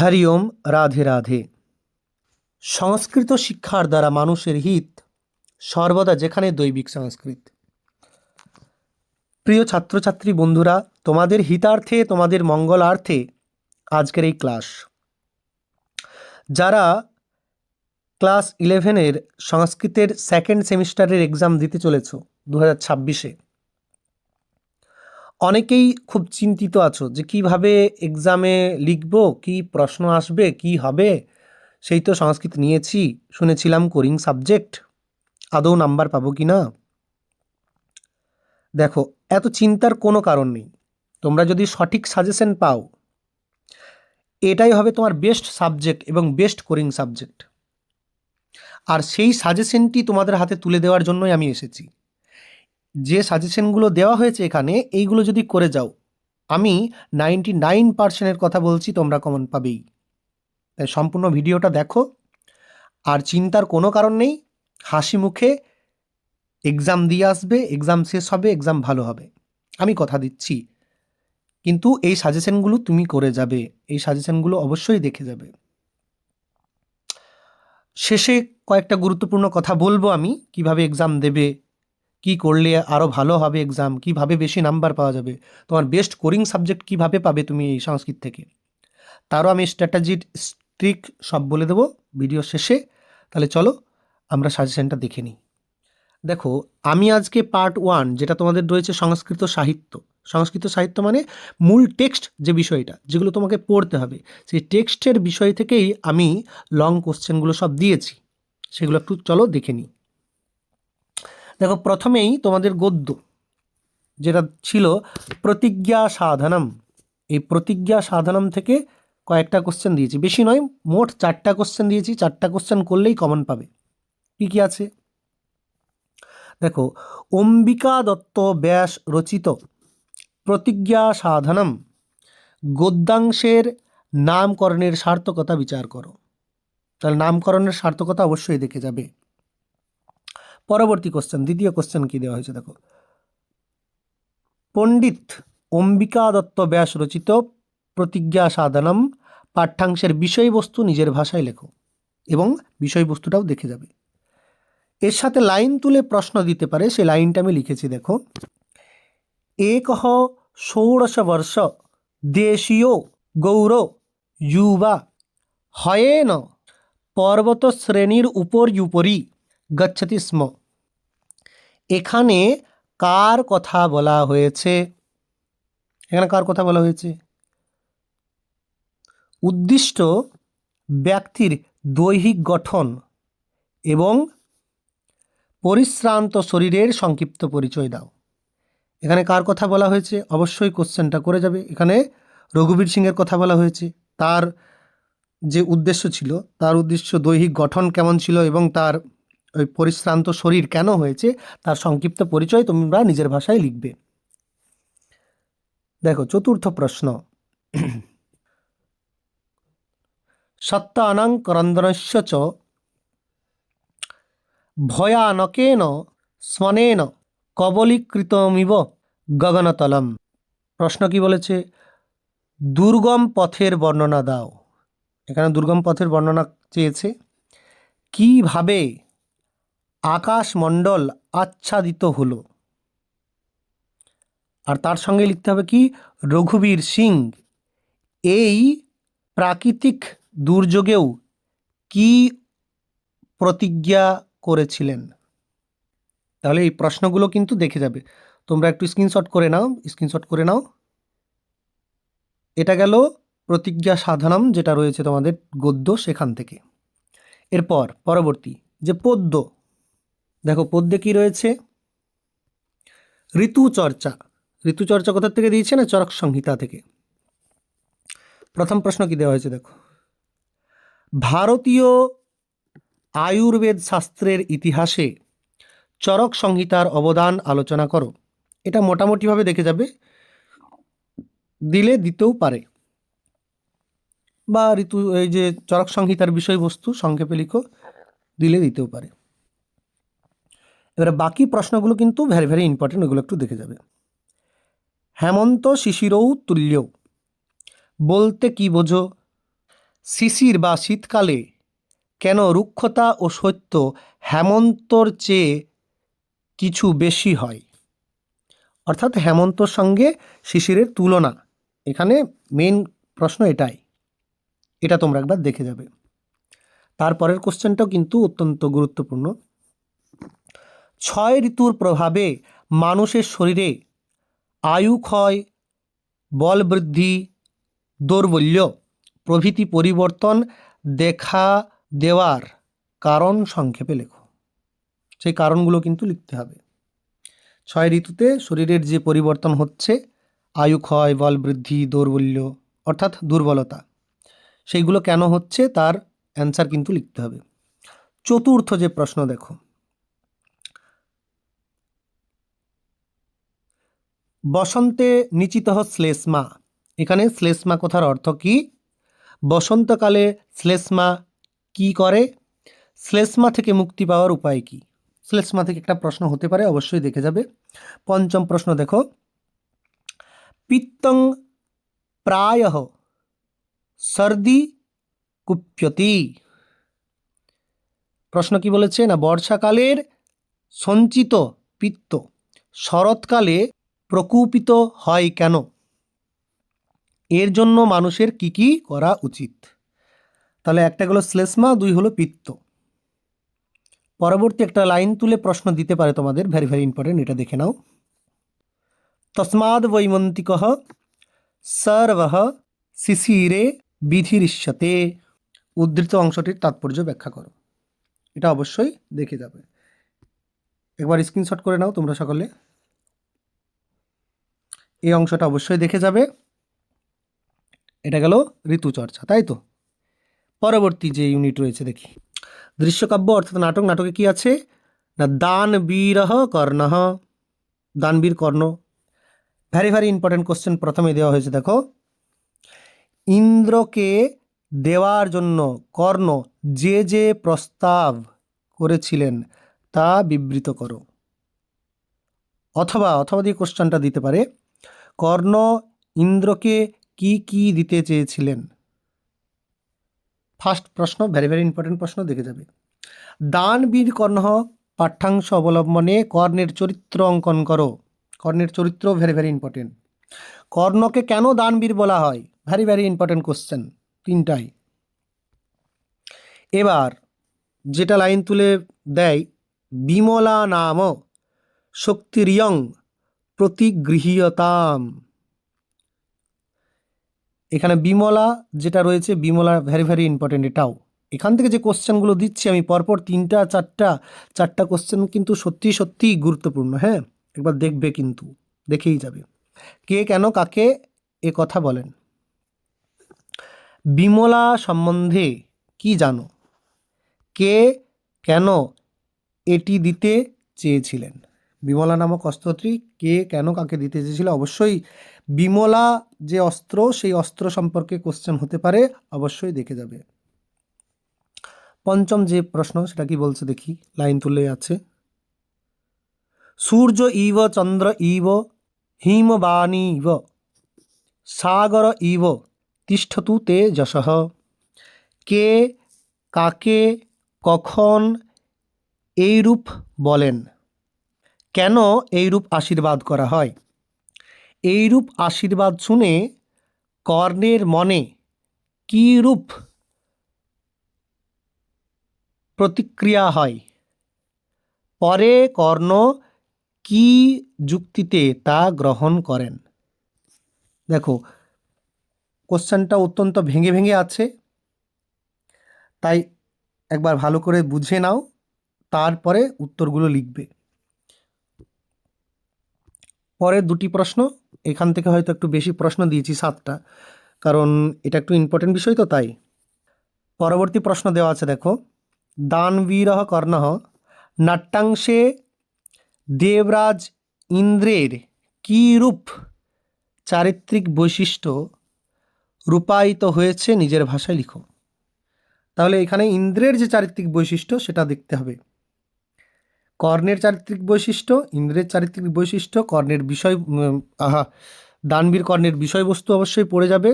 হরি ওম, রাধে রাধে। সংস্কৃত শিক্ষার দ্বারা মানুষের হিত সর্বদা যেখানে দৈবিক সংস্কৃত। প্রিয় ছাত্রছাত্রী বন্ধুরা, তোমাদের হিতার্থে, তোমাদের মঙ্গলার্থে আজকের এই ক্লাস। যারা ক্লাস ইলেভেনের সংস্কৃতের সেকেন্ড সেমিস্টারের এক্সাম দিতে চলেছ দু হাজার ছাব্বিশে অনেকেই খুব চিন্তিত আছো যে কীভাবে এক্সামে লিখব, কি প্রশ্ন আসবে, কি হবে? সেই তো সংস্কৃত নিয়েছি, শুনেছিলাম কোরিং সাবজেক্ট আদৌ নাম্বার পাবো কি না? দেখো, এত চিন্তার কোনো কারণ নেই। তোমরা যদি সঠিক সাজেশন পাও, এটাই হবে তোমার বেস্ট সাবজেক্ট এবং বেস্ট কোরিং সাবজেক্ট আর সেই সাজেশনটি তোমাদের হাতে তুলে দেওয়ার জন্যই আমি এসেছি। যে সাজেশনগুলো দেওয়া হয়েছে এখানে, এইগুলো যদি করে যাও, আমি নাইনটি নাইন পার্সেন্টের কথা বলছি, তোমরা কমন পাবেই। তাই সম্পূর্ণ ভিডিওটা দেখো। আর চিন্তার কোনো কারণ নেই, হাসি মুখে এক্সাম দিয়ে আসবে এক্সাম শেষ হবে এক্সাম ভালো হবে। আমি কথা দিচ্ছি। কিন্তু এই সাজেশনগুলো তুমি করে যাবে, এই সাজেশনগুলো অবশ্যই দেখে যাবে। শেষে কয়েকটা গুরুত্বপূর্ণ কথা বলব আমি, কীভাবে এক্সাম দেবে কি করলে আরও ভালো হবে এক্সাম কীভাবে বেশি নাম্বার পাওয়া যাবে? তোমার বেস্ট কোরিং সাবজেক্ট কীভাবে পাবে তুমি এই সংস্কৃত থেকে? তারও আমি স্ট্র্যাটাজির ট্রিক সব বলে দেবো ভিডিও শেষে। তাহলে চলো আমরা সাজেশনটা দেখে নিই। দেখো, আমি আজকে পার্ট ওয়ান যেটা তোমাদের রয়েছে সংস্কৃত সাহিত্য। সংস্কৃত সাহিত্য মানে মূল টেক্সট যে বিষয়টা, যেগুলো তোমাকে পড়তে হবে। সেই টেক্সটের বিষয় থেকেই আমি লং কোশ্চেনগুলো সব দিয়েছি। সেগুলো একটু চলো দেখে নিই। দেখো প্রথমেই তোমাদের গদ্য, যেটা ছিল প্রতিজ্ঞা সাধনম। এই প্রতিজ্ঞা সাধনম থেকে কয়েকটা কোশ্চেন দিয়েছি। বেশি নয়, মোট চারটা কোশ্চেন দিয়েছি। চারটা কোশ্চেন করলেই কমন পাবে। কী কী আছে? দেখো, অম্বিকা দত্ত ব্যাস রচিত প্রতিজ্ঞা সাধনম, গদ্যাংশের নামকরণের সার্থকতা বিচার করো। তাহলে নামকরণের সার্থকতা অবশ্যই দেখে যাবে। পরবর্তী কোশ্চেন দ্বিতীয় কোশ্চেন কি দেওয়া হয়েছে দেখো? পণ্ডিত অম্বিকা দত্ত ব্যাস রচিত প্রতিজ্ঞা সাধনম পাঠ্যাংশের বিষয়বস্তু নিজের ভাষায় লেখো এবং বিষয়বস্তুটাও দেখে যাবে। এর সাথে লাইন তুলে প্রশ্ন দিতে পারে সেই লাইনটা আমি লিখেছি দেখো। একহ ষোড়শ বর্ষ দেশীয় গৌর যুবা হয়েন পর্বত শ্রেণির উপর উপরই গচ্ছতি স্ম। এখানে কার কথা বলা হয়েছে? এখানে কার কথা বলা হয়েছে? উদ্দিষ্ট ব্যক্তির দৈহিক গঠন এবং পরিশ্রান্ত শরীরের সংক্ষিপ্ত পরিচয় দাও। এখানে কার কথা বলা হয়েছে? অবশ্যই কোশ্চেনটা করে যাবে। এখানে রঘুবীর সিংয়ের কথা বলা হয়েছে। তার যে উদ্দেশ্য ছিল, তার উদ্দেশ্য দৈহিক গঠন কেমন ছিল এবং তার ওই পরিশ্রান্ত শরীর কেন হয়েছে, তার সংক্ষিপ্ত পরিচয় তোমরা নিজের ভাষায় লিখবে। দেখো, চতুর্থ প্রশ্ন। সত্যানাং করন্দনস্য চ ভয়ানকেন স্মনেন কবলীকৃতমিব গগনতলম। প্রশ্ন কি বলেছে? দুর্গম পথের বর্ণনা দাও। এখানে দুর্গম পথের বর্ণনা চেয়েছে। কীভাবে আকাশমণ্ডল আচ্ছাদিত হলো। আর তার সঙ্গে লিখতে হবে কি? রঘুবীর সিং। এই প্রাকৃতিক দুর্যোগেও কি প্রতিজ্ঞা করেছিলেন? তাহলে এই প্রশ্নগুলো কিন্তু দেখে যাবে। তোমরা একটু স্ক্রিনশট করে নাও, স্ক্রিনশট করে নাও। এটা গেল প্রতিজ্ঞা সাধনম, যেটা রয়েছে তোমাদের গদ্য সেখান থেকে। এরপর, পরবর্তী, যে পদ্য। দেখো, পদ্যে কি রয়েছে? ঋতুচর্চা। ঋতুচর্চা কোথা থেকে দিয়েছে না? চরক সংহিতা থেকে। প্রথম প্রশ্ন কি দেওয়া হয়েছে দেখো? ভারতীয় আয়ুর্বেদ শাস্ত্রের ইতিহাসে চরক সংহিতার অবদান আলোচনা করো। এটা মোটামুটিভাবে দেখে যাবে। দিলে দিতেও পারে। বা ঋতু, এই যে চরক সংহিতার বিষয়বস্তু সংক্ষেপে লিখো, দিলে দিতেও পারে। এবারে বাকি প্রশ্নগুলো কিন্তু ভ্যারি ভ্যারি ইম্পর্টেন্ট ওগুলো একটু দেখে যাবে। হেমন্ত শিশিরৌ তুল্য। বলতে কি বোঝো? শিশির বা শীতকালে কেন রুক্ষতা ও সত্য হেমন্তর চেয়ে কিছু বেশি হয়? অর্থাৎ হেমন্তর সঙ্গে শিশিরের তুলনা। এখানে মেন প্রশ্ন এটাই। এটা তোমরা একবার দেখে যাবে। তারপরের কোশ্চেনটাও কিন্তু অত্যন্ত গুরুত্বপূর্ণ। ছয় ঋতুর প্রভাবে মানুষের শরীরে আয়ু ক্ষয়, বল বৃদ্ধি, দৌর্বল্য প্রভৃতি পরিবর্তন দেখা দেওয়ার কারণ সংক্ষেপে লেখো। সেই কারণগুলো কিন্তু লিখতে হবে। ছয় ঋতুতে শরীরের যে পরিবর্তন হচ্ছে, আয়ু ক্ষয়, বল বৃদ্ধি, দৌর্বল্য, অর্থাৎ দুর্বলতা, সেইগুলো কেন হচ্ছে তার অ্যান্সার কিন্তু লিখতে হবে। চতুর্থ যে প্রশ্ন দেখো বসন্তে নিচিত শ্লেষ্মা। এখানে শ্লেষ্মা কথার অর্থ কি? বসন্তকালে শ্লেষ্মা কি করে? শ্লেষ্মা থেকে মুক্তি পাওয়ার উপায় কি? শ্লেষ্মা থেকে একটা প্রশ্ন হতে পারে, অবশ্যই দেখে যাবে। পঞ্চম প্রশ্ন দেখো। পিত্তং প্রায় সর্দি কুপ্যতি। প্রশ্ন কি বলেছে? না, বর্ষাকালের সঞ্চিত পিত্ত, শরৎকালে প্রকুপিত হয় কেন? এর জন্য মানুষের কি কি করা উচিত? তাহলে একটা হলো শ্লেষ্মা, দুই হলো পিত্ত। পরবর্তী একটা লাইন তুলে প্রশ্ন দিতে পারে তোমাদের ভেরি ভেরি ইম্পর্টেন্ট এটা দেখে নাও। তসমাদ বৈমন্তিক সর্ব শিশিরে বিধিরিষ্যতে। উদ্ধৃত অংশটির তাৎপর্য ব্যাখ্যা করো। এটা অবশ্যই দেখে যাবে। একবার স্ক্রিনশট করে নাও তোমরা সকলে। এই অংশটা অবশ্যই দেখে যাবে। এটা গেল ঋতুচর্চা, তাই তো? পরবর্তী যে ইউনিট রয়েছে, দেখি। দৃশ্যকাব্য, অর্থাৎ নাটক, নাটকে কি আছে? না, দান বীরহ কর্ণহ দানবীর Karna. Very very important question প্রথমে দেওয়া হয়েছে, দেখো। ইন্দ্রকে দেওয়ার জন্য কর্ণ যে যে প্রস্তাব করেছিলেন, তা বিবৃত করো। অথবা অথবা দিয়ে কোশ্চেনটা দিতে পারে। কর্ণ ইন্দ্রকে কি কি দিতে চেয়েছিলেন? ফার্স্ট প্রশ্ন ভেরি ভেরি ইম্পর্টেন্ট প্রশ্ন, দেখে যাবে। দানবীর কর্ণ পাঠ্যাংশ অবলম্বনে কর্ণের চরিত্র অঙ্কন করো। কর্ণের চরিত্র ভেরি ভেরি ইম্পর্টেন্ট কর্ণকে কেন দানবীর বলা হয়? ভেরি ভেরি ইম্পর্টেন্ট কোশ্চেন তিনটাই। এবার যেটা লাইন তুলে দেয়, বিমলা নাম শক্তিরিয়ং প্রতিগৃহীয়তাম। এখানে বিমলা যেটা রয়েছে, বিমলা ভেরি ভেরি ইম্পর্টেন্ট এটাও। এখান থেকে যে কোশ্চেনগুলো দিচ্ছি, আমি পরপর তিনটা, চারটা চারটা কোশ্চেন কিন্তু সত্যি সত্যিই গুরুত্বপূর্ণ হ্যাঁ? একবার দেখবে কিন্তু, দেখেই যাবে। কে কেন, কাকে এ কথা বলেন? বিমলা সম্বন্ধে কি জানো? কে কেন এটি দিতে চেয়েছিলেন? বিমলা নামক অস্ত্রটি কে কেন কাকে দিতে চেয়েছিল? অবশ্যই বিমলা যে অস্ত্র, সেই অস্ত্র সম্পর্কে কোশ্চেন হতে পারে, অবশ্যই দেখে যাবে। পঞ্চম যে প্রশ্ন, সেটা কি বলছে দেখি, লাইন তুলে আছে। সূর্য ইব, চন্দ্র ইব হিমবাণী ইব, সাগর ইব, তিষ্ঠতু তে যশঃ। কে, কাকে, কখন, এইরূপ বলেন। কেন এইরূপ আশীর্বাদ করা হয়? এইরূপ আশীর্বাদ শুনে কর্ণের মনে কী রূপ প্রতিক্রিয়া হয়? পরে কর্ণ কি যুক্তিতে তা গ্রহণ করেন? দেখো, কোশ্চেনটা অত্যন্ত ভেঙে ভেঙে আছে। তাই একবার ভালো করে বুঝে নাও, তারপরে উত্তরগুলো লিখবে। পরের দুটি প্রশ্ন, এখান থেকে হয়তো একটু বেশি প্রশ্ন দিয়েছি সাতটা, কারণ এটা একটু ইম্পর্টেন্ট বিষয় তো তাই। পরবর্তী প্রশ্ন দেওয়া আছে, দেখো। দানবীরহ কর্ণহ, নাট্যাংশে দেবরাজ ইন্দ্রের কী রূপ চারিত্রিক বৈশিষ্ট্য রূপায়িত হয়েছে, নিজের ভাষায় লিখো। তাহলে এখানে ইন্দ্রের যে চারিত্রিক বৈশিষ্ট্য, সেটা দেখতে হবে। কর্ণের চারিত্রিক বৈশিষ্ট্য, ইন্দ্রের চারিত্রিক বৈশিষ্ট্য, কর্ণের বিষয় আহা, দানবীর কর্ণের বিষয়বস্তু অবশ্যই পড়ে যাবে।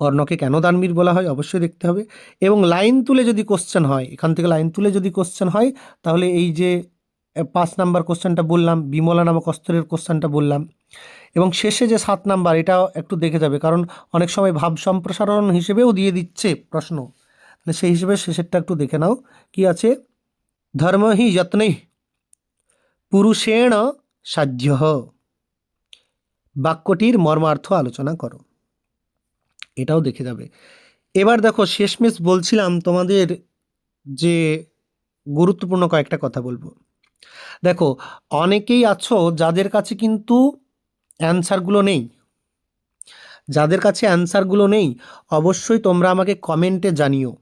কর্ণকে কেন দানবীর বলা হয় অবশ্যই দেখতে হবে। এবং লাইন তুলে যদি কোশ্চেন হয়, এখান থেকে লাইন তুলে যদি কোশ্চেন হয়, তাহলে এই যে পাঁচ নাম্বার কোশ্চেনটা বললাম, বিমলা নামক অস্ত্রের কোশ্চেনটা বললাম। এবং শেষে যে সাত নাম্বার, এটাও একটু দেখে যাবে, কারণ অনেক সময় ভাব সম্প্রসারণ হিসেবেও দিয়ে দিচ্ছে প্রশ্ন। সেই হিসেবে শেষেরটা একটু দেখে নাও, কি আছে? ধর্ম হি যত্নই পুরুষেণ সাধ্য বাক্যটির মর্মার্থ আলোচনা করো এটাও দেখে যাবে এবার দেখো শেষমেশ বলছিলাম তোমাদের যে গুরুত্বপূর্ণ কয়েকটা কথা বলব দেখো অনেকেই আছো যাদের কাছে কিন্তু অ্যান্সারগুলো নেই যাদের কাছে অ্যান্সারগুলো নেই অবশ্যই তোমরা আমাকে কমেন্টে জানিও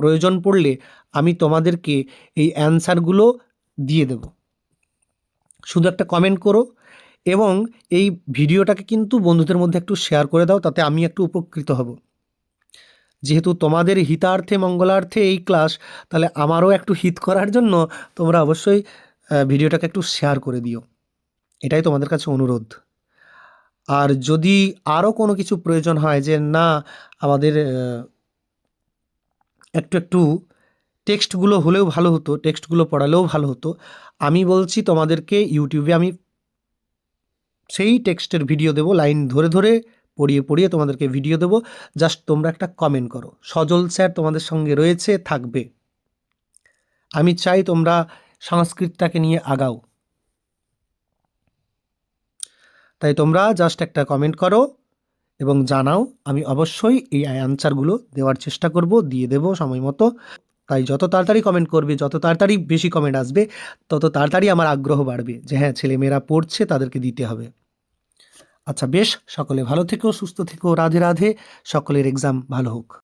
প্রয়োজন পড়লে আমি তোমাদেরকে এই অ্যান্সারগুলো দিয়ে দেব। শুধু একটা কমেন্ট করো এবং এই ভিডিওটাকে কিন্তু বন্ধুদের মধ্যে একটু শেয়ার করে দাও, তাতে আমি একটু উপকৃত হব। যেহেতু তোমাদের হিতার্থে, মঙ্গলার্থে এই ক্লাস তাহলে আমারও একটু হিত করার জন্য তোমরা অবশ্যই ভিডিওটাকে একটু শেয়ার করে দিও। এটাই তোমাদের কাছে অনুরোধ। আর যদি আরও কোনো কিছু প্রয়োজন হয় যে না, আমাদের একটু একটু টেক্সটগুলো হলেও ভালো হতো, টেক্সটগুলো পড়ালেও ভালো হতো। আমি বলছি তোমাদেরকে ইউটিউবে আমি সেই টেক্সটের ভিডিও দেবো, লাইন ধরে ধরে পড়িয়ে পড়িয়ে তোমাদেরকে ভিডিও দেবো। জাস্ট তোমরা একটা কমেন্ট করো, সজল স্যার তোমাদের সঙ্গে রয়েছে, থাকবে। আমি চাই তোমরা সংস্কৃতটাকে নিয়ে আগাও। তাই তোমরা জাস্ট একটা কমেন্ট করো। এবং জানাও, আমি অবশ্যই এই অ্যান্সারগুলো দেওয়ার চেষ্টা করব, দিয়ে দেব সময় মতো। তাই যত তাড়াতাড়ি কমেন্ট করবে, যত তাড়াতাড়ি বেশি কমেন্ট আসবে, তত তাড়াতাড়ি আমার আগ্রহ বাড়বে যে হ্যাঁ ছেলেমেয়েরা পড়ছে, তাদেরকে দিতে হবে। আচ্ছা বেশ, সকলে ভালো থেকো, সুস্থ থেকো, রাধে রাধে, সকলের এক্সাম ভালো হোক।